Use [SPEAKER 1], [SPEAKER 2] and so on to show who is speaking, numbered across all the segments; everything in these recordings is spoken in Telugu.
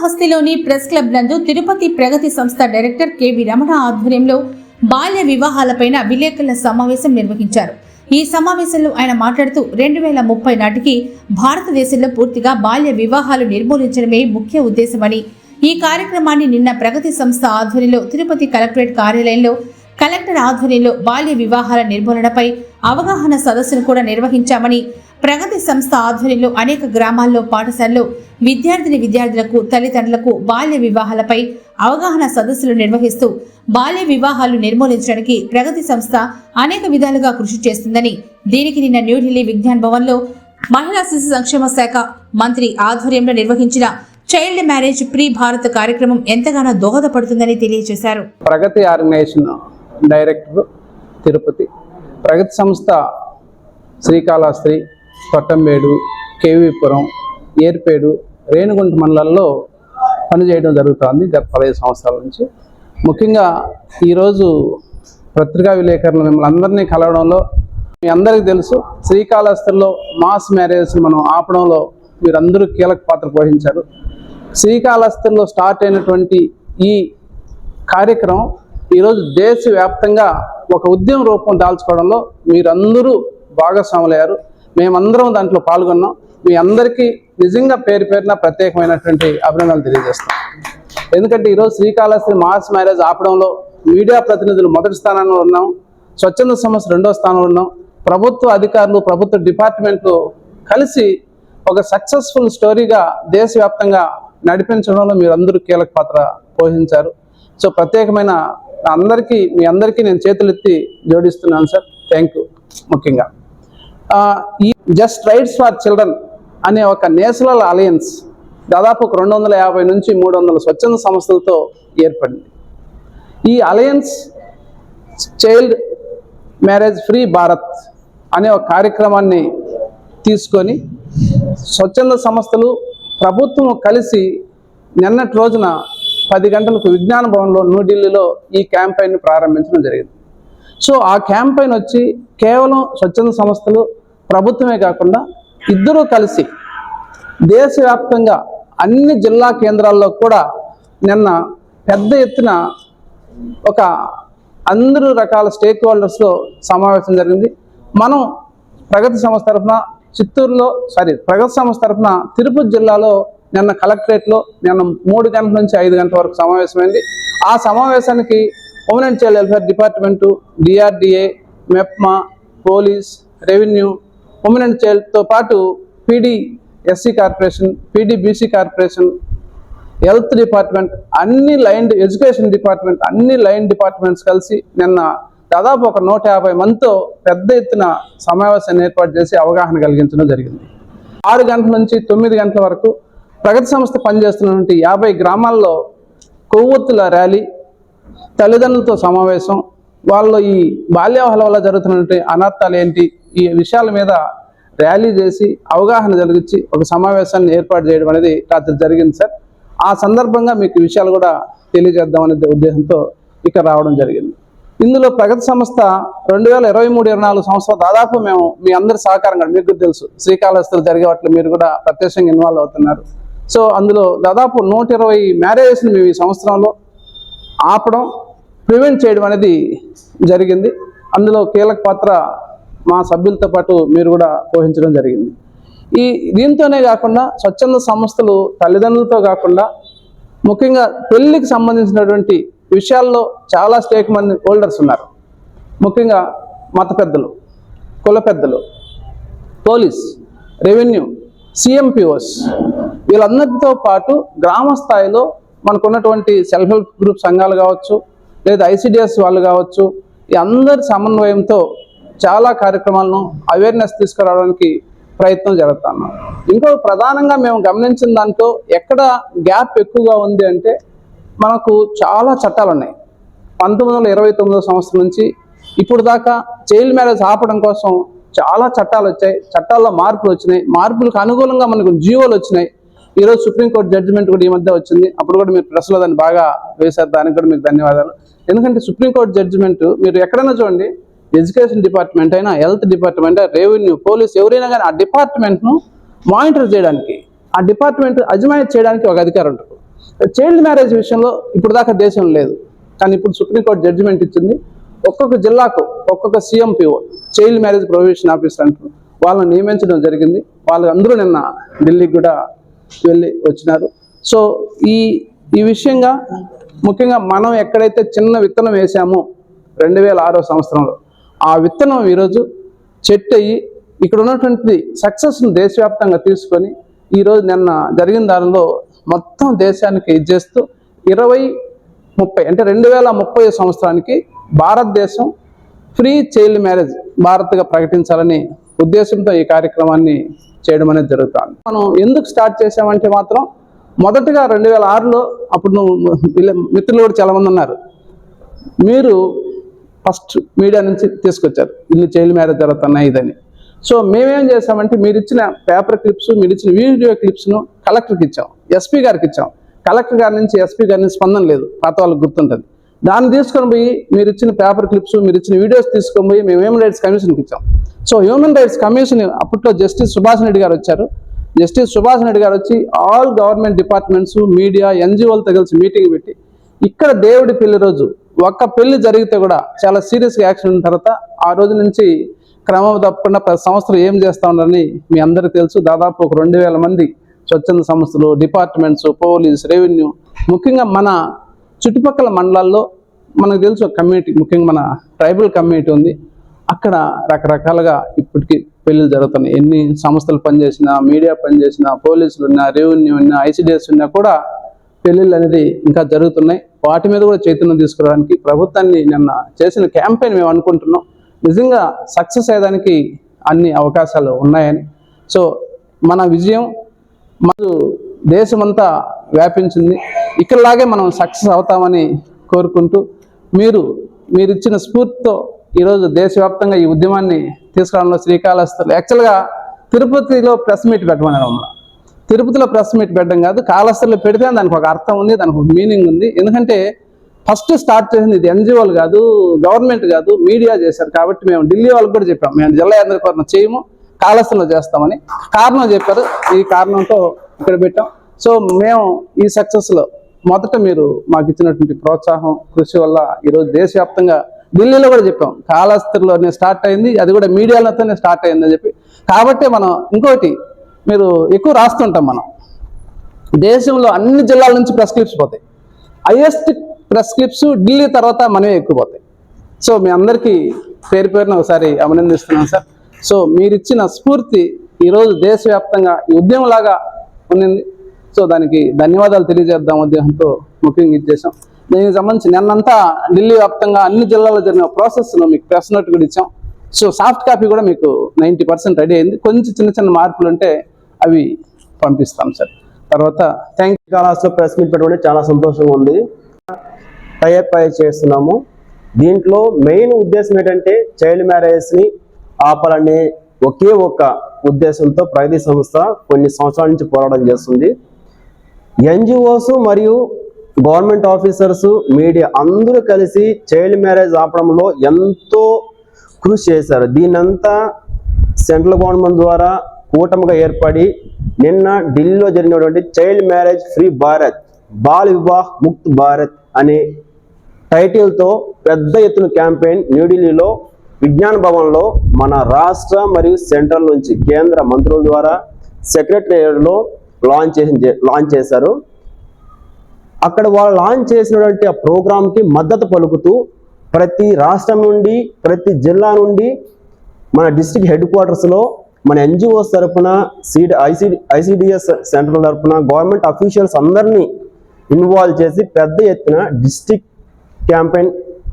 [SPEAKER 1] శ్రీకాళహస్తిలోని ప్రెస్ క్లబ్ నందు తిరుపతి ప్రగతి సంస్థ డైరెక్టర్ కెవి రమణ ఆధ్వర్యంలో బాల్య వివాహాలపైన విలేకరుల సమావేశం నిర్వహించారు. ఈ సమావేశంలో ఆయన మాట్లాడుతూ రెండు వేల ముప్పై నాటికి భారతదేశంలో పూర్తిగా బాల్య వివాహాలు నిర్మూలించడమే ముఖ్య ఉద్దేశమని ఈ కార్యక్రమాన్ని నిన్న ప్రగతి సంస్థ ఆధ్వర్యంలో తిరుపతి కలెక్టరేట్ కార్యాలయంలో కలెక్టర్ ఆధ్వర్యంలో బాల్య వివాహాల నిర్మూలనపై అవగాహన సదస్సును కూడా నిర్వహించామని ప్రగతి సంస్థ ఆధ్వర్యంలో అనేక గ్రామాల్లో పాఠశాలలో విద్యార్థిని విద్యార్థులకు తల్లిదండ్రులకు బాల్య వివాహాలపై అవగాహన సదస్సులు నిర్వహిస్తూ బాల్య వివాహాలు నిర్మూలించడానికి ప్రగతి సంస్థ అనేక విధాలుగా కృషి చేస్తుందని దీనికి నిన్న న్యూఢిల్లీ విజ్ఞాన్ భవన్లో మహిళా శిశు సంక్షేమ శాఖ మంత్రి ఆధ్వర్యంలో నిర్వహించిన చైల్డ్ మ్యారేజ్ ప్రీ భారత్ కార్యక్రమం ఎంతగానో దోహదపడుతుందని తెలియజేశారు.
[SPEAKER 2] ప్రగతి ఆర్గనైజేషన్ డైరెక్టర్ తిరుపతి ప్రగతి సంస్థ శ్రీకాళహస్తి కొట్టంబేడు కేవీపురం ఏర్పేడు రేణుగుంట మండలాల్లో పనిచేయడం జరుగుతుంది గత పదహైదు సంవత్సరాల నుంచి. ముఖ్యంగా ఈరోజు పత్రికా విలేకరులు మిమ్మల్ని అందరినీ కలవడంలో మీ అందరికీ తెలుసు శ్రీకాళహస్తిలో మాస్ మ్యారేజ్ని మనం ఆపడంలో మీరందరూ కీలక పాత్ర పోషించారు. శ్రీకాళహస్తిలో స్టార్ట్ అయినటువంటి ఈ కార్యక్రమం ఈరోజు దేశవ్యాప్తంగా ఒక ఉద్యమ రూపం దాల్చుకోవడంలో మీరందరూ భాగస్వాములయ్యారు. మేమందరం దాంట్లో పాల్గొన్నాం. మీ అందరికీ నిజంగా పేరు పేరున ప్రత్యేకమైనటువంటి అభినందనలు తెలియజేస్తాం. ఎందుకంటే ఈరోజు శ్రీకాళహస్తి మాస్ మ్యారేజ్ ఆపడంలో మీడియా ప్రతినిధులు మొదటి స్థానంలో ఉన్నాం. స్వచ్ఛంద సంస్థ రెండో స్థానంలో ఉన్నాం. ప్రభుత్వ అధికారులు ప్రభుత్వ డిపార్ట్మెంట్లు కలిసి ఒక సక్సెస్ఫుల్ స్టోరీగా దేశవ్యాప్తంగా నడిపించడంలో మీరందరూ కీలక పాత్ర పోషించారు. సో ప్రత్యేకమైన అందరికీ మీ అందరికీ నేను చేతులెత్తి జోడిస్తున్నాను సార్. థ్యాంక్ యూ ముఖ్యంగా. ఈ జస్ట్ రైట్స్ ఫర్ చిల్డ్రన్ అనే ఒక నేషనల్ అలయన్స్ దాదాపు ఒక రెండు వందల యాభై నుంచి మూడు వందల స్వచ్ఛంద సంస్థలతో ఏర్పడింది. ఈ alliance child marriage free Bharat అనే ఒక కార్యక్రమాన్ని తీసుకొని స్వచ్ఛంద సంస్థలు ప్రభుత్వం కలిసి నిన్నటి రోజున పది గంటలకు విజ్ఞాన భవన్లో న్యూఢిల్లీలో ఈ క్యాంపెయిన్ ప్రారంభించడం జరిగింది. సో ఆ క్యాంపెయిన్ వచ్చి కేవలం స్వచ్ఛంద సంస్థలు ప్రభుత్వమే కాకుండా ఇద్దరూ కలిసి దేశవ్యాప్తంగా అన్ని జిల్లా కేంద్రాల్లో కూడా నిన్న పెద్ద ఎత్తున ఒక అందరూ రకాల స్టేక్ హోల్డర్స్లో సమావేశం జరిగింది. మనం ప్రగతి సంస్థ తరఫున చిత్తూరులో సారీ ప్రగతి సంస్థ తరఫున తిరుపతి జిల్లాలో నిన్న కలెక్టరేట్లో నిన్న మూడు గంటల నుంచి ఐదు గంటల వరకు సమావేశమైంది. ఆ సమావేశానికి women and child welfare department DRDA MEPMA police revenue women చైల్డ్తో పాటు PD SC corporation PD BC corporation health department అన్ని లైన్ ఎడ్యుకేషన్ డిపార్ట్మెంట్ అన్ని లైన్ డిపార్ట్మెంట్స్ కలిసి నిన్న దాదాపు ఒక నూట యాభై మందితో పెద్ద ఎత్తున సమావేశాన్ని ఏర్పాటు చేసి అవగాహన కలిగించడం జరిగింది. ఆరు గంటల నుంచి తొమ్మిది గంటల వరకు ప్రగతి సంస్థ పనిచేస్తున్నటువంటి యాభై గ్రామాల్లో కొవ్వొత్తుల ర్యాలీ తల్లిదండ్రులతో సమావేశం వాళ్ళు ఈ బాల్యవహల వల్ల జరుగుతున్నటువంటి అనర్థాలు ఏంటి ఈ విషయాల మీద ర్యాలీ చేసి అవగాహన కలిగించి ఒక సమావేశాన్ని ఏర్పాటు చేయడం అనేది రాత్రి జరిగింది సార్. ఆ సందర్భంగా మీకు విషయాలు కూడా తెలియజేద్దామనే ఉద్దేశంతో ఇక్కడ రావడం జరిగింది. ఇందులో ప్రగతి సంస్థ రెండు వేల ఇరవై మూడు ఇరవై నాలుగు సంవత్సరాలు దాదాపు మేము మీ అందరి సహకారం కూడా మీకు తెలుసు. శ్రీకాళహస్తులు జరిగే వాటిలో మీరు కూడా ప్రత్యక్షంగా ఇన్వాల్వ్ అవుతున్నారు. సో అందులో దాదాపు నూట ఇరవై మ్యారేజెస్ని మేము ఈ సంవత్సరంలో ఆపడం ప్రివెంట్ చేయడం అనేది జరిగింది. అందులో కీలక పాత్ర మా సభ్యులతో పాటు మీరు కూడా పోషించడం జరిగింది. ఈ దీంతోనే కాకుండా స్వచ్ఛంద సంస్థలు తల్లిదండ్రులతో కాకుండా ముఖ్యంగా పెళ్ళికి సంబంధించినటువంటి విషయాల్లో చాలా స్టేక్ మంది హోల్డర్స్ ఉన్నారు. ముఖ్యంగా మత పెద్దలు కుల పెద్దలు పోలీస్ రెవెన్యూ సిఎంపిఓస్ వీళ్ళందరితో పాటు గ్రామ స్థాయిలో మనకున్నటువంటి సెల్ఫ్ హెల్ప్ గ్రూప్ సంఘాలు కావచ్చు లేదా ఐసిడిఎస్ వాళ్ళు కావచ్చు ఈ అందరి సమన్వయంతో చాలా కార్యక్రమాలను అవేర్నెస్ తీసుకురావడానికి ప్రయత్నం జరుగుతున్నాం ఇంకో ప్రధానంగా మేము గమనించిన దాంట్లో ఎక్కడ గ్యాప్ ఎక్కువగా ఉంది అంటే మనకు చాలా చట్టాలు ఉన్నాయి. పంతొమ్మిది వందల ఇరవై తొమ్మిదో సంవత్సరం నుంచి ఇప్పుడు దాకా చైల్డ్ మ్యారేజ్ ఆపడం కోసం చాలా చట్టాలు వచ్చాయి. చట్టాల్లో మార్పులు వచ్చినాయి. మార్పులకు అనుగుణంగా మనకు జీవోలు వచ్చినాయి. ఈరోజు సుప్రీంకోర్టు జడ్జిమెంట్ కూడా ఈ మధ్య వచ్చింది. అప్పుడు కూడా మీరు ప్రెస్లో దాన్ని బాగా వేశారు. దానికి కూడా మీకు ధన్యవాదాలు. ఎందుకంటే సుప్రీంకోర్టు జడ్జిమెంట్ మీరు ఎక్కడైనా చూడండి ఎడ్యుకేషన్ డిపార్ట్మెంట్ అయినా హెల్త్ డిపార్ట్మెంట్ రెవెన్యూ పోలీస్ ఎవరైనా కానీ ఆ డిపార్ట్మెంట్ను మానిటర్ చేయడానికి ఆ డిపార్ట్మెంట్ అజమాయిత్ చేయడానికి ఒక అధికారం ఉంటుంది. చైల్డ్ మ్యారేజ్ విషయంలో ఇప్పుడు దాకా దేశం లేదు. కానీ ఇప్పుడు సుప్రీంకోర్టు జడ్జిమెంట్ ఇచ్చింది. ఒక్కొక్క జిల్లాకు ఒక్కొక్క CMPO child marriage provision officer అంటారు వాళ్ళని నియమించడం జరిగింది. వాళ్ళు అందరూ నిన్న ఢిల్లీకి కూడా వెళ్ళి వచ్చినారు. సో ఈ ఈ విషయంగా ముఖ్యంగా మనం ఎక్కడైతే చిన్న విత్తనం వేసామో రెండు వేల ఆరో సంవత్సరంలో ఆ విత్తనం ఈరోజు చెట్టు అయ్యి ఇక్కడ ఉన్నటువంటి సక్సెస్ను దేశవ్యాప్తంగా తీసుకొని ఈరోజు నిన్న జరిగిన దానిలో మొత్తం దేశానికి ఇచ్చేస్తూ ఇరవై ముప్పై అంటే రెండు వేల ముప్పై సంవత్సరానికి భారతదేశం ఫ్రీ చైల్డ్ మ్యారేజ్ భారత్గా ప్రకటించాలని ఉద్దేశంతో ఈ కార్యక్రమాన్ని చేయడం అనేది జరుగుతుంది. మనం ఎందుకు స్టార్ట్ చేసామంటే మాత్రం మొదటగా రెండు వేల ఆరులో అప్పుడు నువ్వు మిత్రులు కూడా చాలామంది ఉన్నారు. మీరు ఫస్ట్ మీడియా నుంచి తీసుకొచ్చారు. ఇన్ని చైల్డ్ మ్యారేజ్ జరుగుతున్నాయి ఇదని. సో మేమేం చేసామంటే మీరు ఇచ్చిన పేపర్ క్లిప్స్ మీరు ఇచ్చిన వీడియో క్లిప్స్ను కలెక్టర్కి ఇచ్చాం. ఎస్పీ గారికి ఇచ్చాం. కలెక్టర్ గారి నుంచి ఎస్పీ గారి నుంచి స్పందన లేదు. పాత వాళ్ళకి గుర్తుంటుంది. దాన్ని తీసుకొని పోయి మీరు ఇచ్చిన పేపర్ క్లిప్స్ మీరు ఇచ్చిన వీడియోస్ తీసుకొని పోయి మేము హ్యూమన్ రైట్స్ కమిషన్కి ఇచ్చాం. సో హ్యూమన్ రైట్స్ కమిషన్ అప్పట్లో జస్టిస్ సుభాష్ రెడ్డి గారు వచ్చారు. జస్టిస్ సుభాష్ రెడ్డి గారు వచ్చి ఆల్ గవర్నమెంట్ డిపార్ట్మెంట్స్ మీడియా ఎన్జిఓలతో కలిసి మీటింగ్ పెట్టి ఇక్కడ దేవుడి పెళ్ళి రోజు ఒక్క పెళ్ళి జరిగితే కూడా చాలా సీరియస్గా యాక్షన్ తర్వాత ఆ రోజు నుంచి క్రమం తప్పకుండా ప్రతి సంవత్సరం ఏం చేస్తా ఉన్నారని మీ అందరికీ తెలుసు. దాదాపు ఒక రెండు వేల మంది స్వచ్ఛంద సంస్థలు డిపార్ట్మెంట్స్ పోలీస్ రెవెన్యూ ముఖ్యంగా మన చుట్టుపక్కల మండలాల్లో మనకు తెలుసు కమ్యూనిటీ ముఖ్యంగా మన ట్రైబల్ కమ్యూనిటీ ఉంది. అక్కడ రకరకాలుగా ఇప్పటికీ పెళ్ళిళ్ళు జరుగుతున్నాయి. ఎన్ని సంస్థలు పనిచేసినా మీడియా పనిచేసినా పోలీసులు ఉన్నా రెవెన్యూ ఉన్నా ఐసిడిఎస్ ఉన్నా కూడా పెళ్ళిళ్ళు అనేది ఇంకా జరుగుతున్నాయి. వాటి మీద కూడా చైతన్యం తీసుకురావడానికి ప్రభుత్వాన్ని నిన్న చేసిన క్యాంపెయిన్ మేము అనుకుంటున్నాం. నిజంగా సక్సెస్ అయ్యేదానికి అన్ని అవకాశాలు ఉన్నాయని. సో మన విజయం మన దేశమంతా వ్యాపించింది. ఇక్కడలాగే మనం సక్సెస్ అవుతామని కోరుకుంటూ మీరు మీరు ఇచ్చిన స్ఫూర్తితో ఈరోజు దేశవ్యాప్తంగా ఈ ఉద్యమాన్ని తీసుకురావడంలో శ్రీకాళహస్తి యాక్చువల్గా తిరుపతిలో ప్రెస్ మీట్ పెట్టమన్నారు మమ్మల్ని. తిరుపతిలో ప్రెస్ మీట్ పెట్టడం కాదు కాళహస్తిలో పెడితే దానికి ఒక అర్థం ఉంది దానికి ఒక మీనింగ్ ఉంది. ఎందుకంటే ఫస్ట్ స్టార్ట్ చేసింది ఇది ఎన్జిఓలు కాదు గవర్నమెంట్ కాదు మీడియా చేశారు కాబట్టి మేము ఢిల్లీ వాళ్ళకి కూడా చెప్పాం. మేము జిల్లా యంత్రీకరణ చేయము కాళహస్తిలో చేస్తామని. కారణం చెప్పారు ఈ కారణంతో ఇక్కడ పెట్టాం. సో మేము ఈ సక్సెస్లో మొదట మీరు మాకు ఇచ్చినటువంటి ప్రోత్సాహం కృషి వల్ల ఈరోజు దేశవ్యాప్తంగా ఢిల్లీలో కూడా చెప్పాం. కాళహస్తిలోనే స్టార్ట్ అయింది అది కూడా మీడియాలతోనే స్టార్ట్ అయిందని చెప్పి. కాబట్టి మనం ఇంకోటి మీరు ఎక్కువ రాస్తుంటాం మనం. దేశంలో అన్ని జిల్లాల నుంచి ప్రెస్ క్లిప్స్ పోతాయి. హైయెస్ట్ ప్రెస్ క్లిప్స్ ఢిల్లీ తర్వాత మనమే ఎక్కువ పోతాయి. సో మీ అందరికీ పేరు పేరున ఒకసారి అభినందిస్తున్నాం సార్. సో మీరిచ్చిన స్ఫూర్తి ఈరోజు దేశవ్యాప్తంగా ఈ ఉద్యమంలాగా ఉన్నింది. సో దానికి ధన్యవాదాలు తెలియజేద్దాం ఉద్దేశంతో ముఖ్యంగా ఇచ్చేసాం దీనికి సంబంధించి నిన్నంతా ఢిల్లీ వ్యాప్తంగా అన్ని జిల్లాల్లో జరిగిన ప్రాసెస్ను మీకు ప్రెస్ నోట్ కూడా ఇచ్చాం. సో సాఫ్ట్ కాపీ కూడా మీకు నైంటీ పర్సెంట్ రెడీ అయింది. కొంచెం చిన్న చిన్న మార్పులు ఉంటే అవి పంపిస్తాం సార్. తర్వాత థ్యాంక్ యూ
[SPEAKER 3] కాలాస్లో ప్రెస్ మీట్ పెట్టుకుంటే చాలా సంతోషంగా ఉంది. టైప్ అయి చేస్తున్నాము. దీంట్లో మెయిన్ ఉద్దేశం ఏంటంటే చైల్డ్ మ్యారేజ్ని ఆపాలనే ఒకే ఒక ఉద్దేశంతో ప్రగతి సంస్థ కొన్ని సంవత్సరాల నుంచి పోరాటం చేస్తుంది. ఎన్జిఓస్ మరియు గవర్నమెంట్ ఆఫీసర్స్ మీడియా అందరూ కలిసి చైల్డ్ మ్యారేజ్ ఆపడంలో ఎంతో కృషి చేశారు. దీనంతా సెంట్రల్ గవర్నమెంట్ ద్వారా కూటమిగా ఏర్పడి నిన్న ఢిల్లీలో జరిగినటువంటి child marriage free Bharat Bal Vivah Mukt Bharat అనే టైటిల్తో పెద్ద ఎత్తున క్యాంపెయిన్ న్యూఢిల్లీలో విజ్ఞాన భవన్లో మన రాష్ట్ర మరియు సెంట్రల్ నుంచి కేంద్ర మంత్రుల ద్వారా సెక్రటరియట్లో లాంచ్ చేసి లాంచ్ చేశారు. అక్కడ వాళ్ళు లాంచ్ చేసినటువంటి ఆ ప్రోగ్రాంకి మద్దతు పలుకుతూ ప్రతి రాష్ట్రం నుండి ప్రతి జిల్లా నుండి మన డిస్ట్రిక్ట్ హెడ్ క్వార్టర్స్లో మన ఎన్జిఓస్ తరఫున సిడి ఐసిడి ఐసిడిఎస్ సెంటర్ తరపున గవర్నమెంట్ అఫీషియల్స్ అందరినీ ఇన్వాల్వ్ చేసి పెద్ద ఎత్తున డిస్టిక్ క్యాంపెయిన్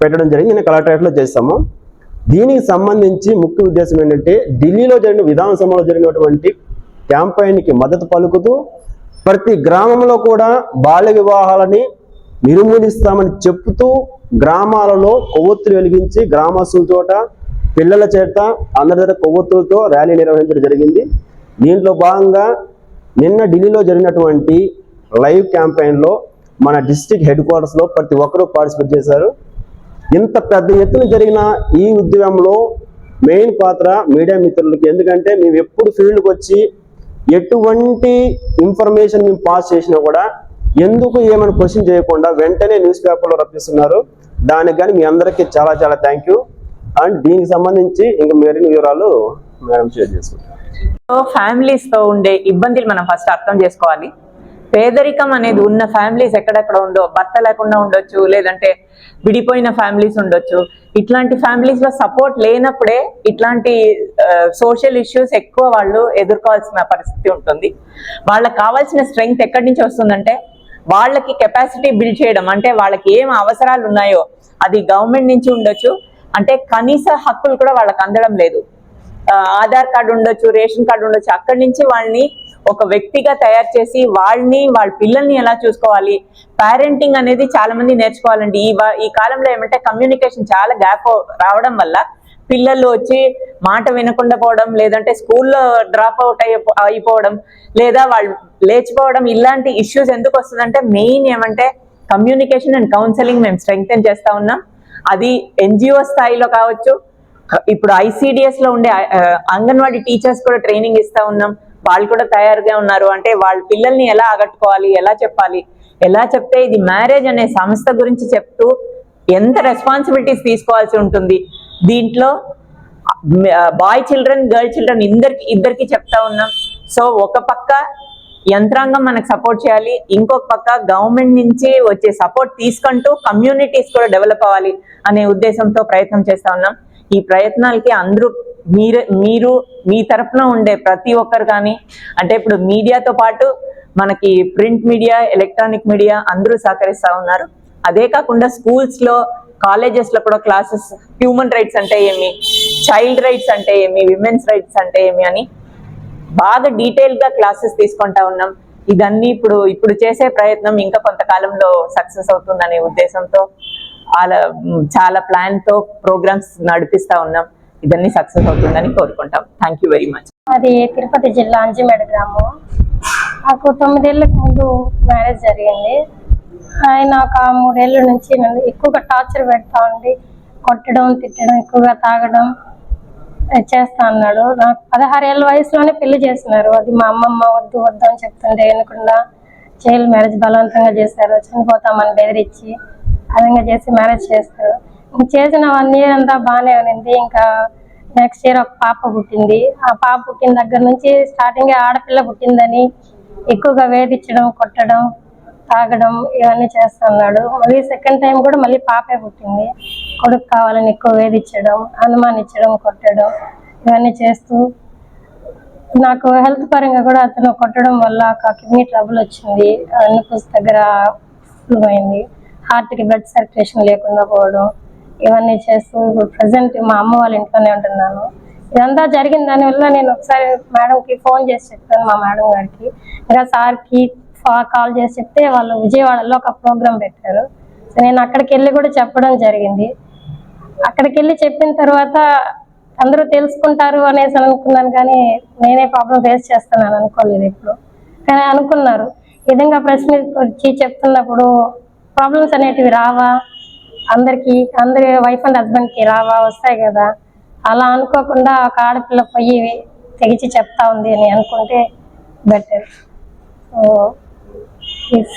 [SPEAKER 3] పెట్టడం జరిగింది. నేను కలెక్టరేట్లో చేస్తాము. దీనికి సంబంధించి ముఖ్య ఉద్దేశం ఏంటంటే ఢిల్లీలో జరిగిన విధానసభలో జరిగినటువంటి క్యాంపెయిన్కి మద్దతు పలుకుతూ ప్రతి గ్రామంలో కూడా బాల్య వివాహాలని నిర్మూలిస్తామని చెప్తూ గ్రామాలలో కొవ్వొత్తులు వెలిగించి గ్రామస్తుల చోట పిల్లల చేత అందరి దగ్గర కొవ్వొత్తులతో ర్యాలీ నిర్వహించడం జరిగింది. దీంట్లో భాగంగా నిన్న ఢిల్లీలో జరిగినటువంటి లైవ్ క్యాంపెయిన్లో మన డిస్టిక్ హెడ్ క్వార్టర్స్లో ప్రతి ఒక్కరూ పార్టిసిపేట్ చేశారు. ఇంత పెద్ద ఎత్తున జరిగిన ఈ ఉద్యమంలో మెయిన్ పాత్ర మీడియా మిత్రులకి. ఎందుకంటే మేము ఎప్పుడు ఫీల్డ్కి వచ్చి ఎటువంటి ఇన్ఫర్మేషన్ మేము పాస్ చేసినా కూడా ఎందుకు ఏమైనా క్వశ్చన్ చేయకుండా వెంటనే న్యూస్ పేపర్లో రప్పిస్తున్నారు. దానికి కానీ మీ అందరికీ చాలా చాలా థ్యాంక్ యూ. అండ్ దీనికి సంబంధించి ఇంకా మరిన్ని వివరాలు మేడం షేర్ చేసుకుంటాం
[SPEAKER 4] ఫ్యామిలీస్తో ఉండే ఇబ్బందులు మనం ఫస్ట్ అర్థం చేసుకోవాలి. పేదరికం అనేది ఉన్న ఫ్యామిలీస్ ఎక్కడెక్కడ ఉందో భర్త లేకుండా ఉండొచ్చు లేదంటే విడిపోయిన ఫ్యామిలీస్ ఉండొచ్చు. ఇట్లాంటి ఫ్యామిలీస్లో సపోర్ట్ లేనప్పుడే ఇట్లాంటి సోషల్ ఇష్యూస్ ఎక్కువ వాళ్ళు ఎదుర్కోవాల్సిన పరిస్థితి ఉంటుంది. వాళ్ళకి కావాల్సిన స్ట్రెంగ్త్ ఎక్కడి నుంచి వస్తుందంటే వాళ్ళకి కెపాసిటీ బిల్డ్ చేయడం. అంటే వాళ్ళకి ఏం అవసరాలు ఉన్నాయో అది గవర్నమెంట్ నుంచి ఉండొచ్చు అంటే కనీస హక్కులు కూడా వాళ్ళకి అందడం లేదు. ఆధార్ కార్డు ఉండొచ్చు రేషన్ కార్డు ఉండొచ్చు. అక్కడి నుంచి వాళ్ళని ఒక వ్యక్తిగా తయారు చేసి వాళ్ళని వాళ్ళ పిల్లల్ని ఎలా చూసుకోవాలి? పేరెంటింగ్ అనేది చాలా మంది నేర్చుకోవాలండి. ఈ ఈ కాలంలో ఏమంటే కమ్యూనికేషన్ చాలా గ్యాప్ రావడం వల్ల పిల్లలు వచ్చి మాట వినకుండా పోవడం లేదంటే స్కూల్లో డ్రాప్ అవుట్ అయిపో అయిపోవడం లేదా వాళ్ళు లేచిపోవడం ఇలాంటి ఇష్యూస్ ఎందుకు వస్తుందంటే మెయిన్ ఏమంటే కమ్యూనికేషన్ అండ్ కౌన్సిలింగ్ మేము స్ట్రెంగ్తెన్ చేస్తా ఉన్నాం. అది ఎన్జిఓ స్థాయిలో కావచ్చు. ఇప్పుడు ఐసిడిఎస్లో ఉండే అంగన్వాడీ టీచర్స్ కూడా ట్రైనింగ్ ఇస్తా ఉన్నాం. వాళ్ళు కూడా తయారుగా ఉన్నారు. అంటే వాళ్ళ పిల్లల్ని ఎలా ఆగట్టుకోవాలి ఎలా చెప్పాలి ఎలా చెప్తే ఇది మ్యారేజ్ అనే సంస్థ గురించి చెప్తూ ఎంత రెస్పాన్సిబిలిటీస్ తీసుకోవాల్సి ఉంటుంది. దీంట్లో బాయ్ చిల్డ్రన్ గర్ల్ చిల్డ్రన్ ఇద్దరికి ఇద్దరికి చెప్తా ఉన్నాం. సో ఒక పక్క యంత్రాంగం మనకు సపోర్ట్ చేయాలి. ఇంకొక పక్క గవర్నమెంట్ నుంచి వచ్చే సపోర్ట్ తీసుకుంటూ కమ్యూనిటీస్ కూడా డెవలప్ అవ్వాలి అనే ఉద్దేశంతో ప్రయత్నం చేస్తా ఉన్నాం. ఈ ప్రయత్నాలకి అందరూ మీరు మీరు మీ తరఫున ఉండే ప్రతి ఒక్కరు కానీ అంటే ఇప్పుడు మీడియాతో పాటు మనకి ప్రింట్ మీడియా ఎలక్ట్రానిక్ మీడియా అందరూ సహకరిస్తూ ఉన్నారు. అదే కాకుండా స్కూల్స్లో కాలేజెస్లో కూడా క్లాసెస్ హ్యూమన్ రైట్స్ అంటే ఏమి? చైల్డ్ రైట్స్ అంటే ఏమి? విమెన్స్ రైట్స్ అంటే ఏమి అని బాగా డీటెయిల్గా క్లాసెస్ తీసుకుంటా ఉన్నాం. ఇదన్నీ ఇప్పుడు ఇప్పుడు చేసే ప్రయత్నం ఇంకా కొంతకాలంలో సక్సెస్ అవుతుందనే ఉద్దేశంతో అలా చాలా ప్లాన్తో ప్రోగ్రామ్స్ నడిపిస్తా ఉన్నాం. ఇదన్నీ సక్సెస్ అవుతుందని కోరుకుంటాం. థ్యాంక్ యూ వెరీ మచ్
[SPEAKER 5] అది తిరుపతి జిల్లా అంజిమేడ గ్రామం. నాకు తొమ్మిదేళ్ళకి ముందు మ్యారేజ్ జరిగింది. ఆయన ఒక మూడేళ్ళ నుంచి నన్ను ఎక్కువగా టార్చర్ పెడతా ఉండి కొట్టడం తిట్టడం ఎక్కువగా తాగడం చేస్తా అన్నాడు. నాకు పదహారేళ్ళ వయసులోనే పెళ్ళి చేసినారు. అది మా అమ్మమ్మ వద్దు వద్దు అని చెప్తుంటే వినకుండా చైల్డ్ మ్యారేజ్ బలవంతంగా చేశారు. చనిపోతామని బెదిరించి అదంగా చేసి మ్యారేజ్ చేస్తారు. చేసిన వన్ ఇయర్ అంతా బాగానే ఉన్నింది ఇంకా నెక్స్ట్ ఇయర్ ఒక పాప పుట్టింది. ఆ పాప పుట్టిన దగ్గర నుంచి స్టార్టింగ్ ఆడపిల్ల పుట్టిందని ఎక్కువగా వేధించడం కొట్టడం తాగడం ఇవన్నీ చేస్తున్నాడు మళ్ళీ సెకండ్ టైం కూడా మళ్ళీ పాపే పుట్టింది. కొడుకు కావాలని ఎక్కువ వేధించడం అనుమానించడం కొట్టడం ఇవన్నీ చేస్తూ నాకు హెల్త్ పరంగా కూడా అతను కొట్టడం వల్ల ఒక కిడ్నీ ట్రబుల్ వచ్చింది. అన్నపూస్ దగ్గర అయింది హార్ట్కి బ్లడ్ సర్క్యులేషన్ లేకుండా పోవడం ఇవన్నీ చేస్తూ ఇప్పుడు ప్రజెంట్ మా అమ్మ వాళ్ళ ఇంట్లోనే ఉంటున్నాను. ఇదంతా జరిగిన దానివల్ల నేను ఒకసారి మేడంకి ఫోన్ చేసి చెప్తాను మా మేడం గారికి. ఇంకా సార్కి కాల్ చేసి చెప్తే వాళ్ళు విజయవాడలో ఒక ప్రోగ్రామ్ పెట్టారు. సో నేను అక్కడికి వెళ్ళి కూడా చెప్పడం జరిగింది. అక్కడికి వెళ్ళి చెప్పిన తర్వాత అందరూ తెలుసుకుంటారు అనేసి అనుకున్నాను కానీ నేనే ప్రాబ్లం ఫేస్ చేస్తున్నాను అనుకోలేదు ఇప్పుడు కానీ అనుకున్నారు. విధంగా ప్రశ్న వచ్చి చెప్తున్నప్పుడు ప్రాబ్లమ్స్ అనేటివి రావా? అందరికి అందరి వైఫ్ అండ్ హస్బెండ్కి రావా? వస్తాయి కదా. అలా అనుకోకుండా ఒక ఆడపిల్ల పోయి తెగిచి చెప్తా ఉంది అని అనుకుంటే బెటర్ సో ప్లీజ్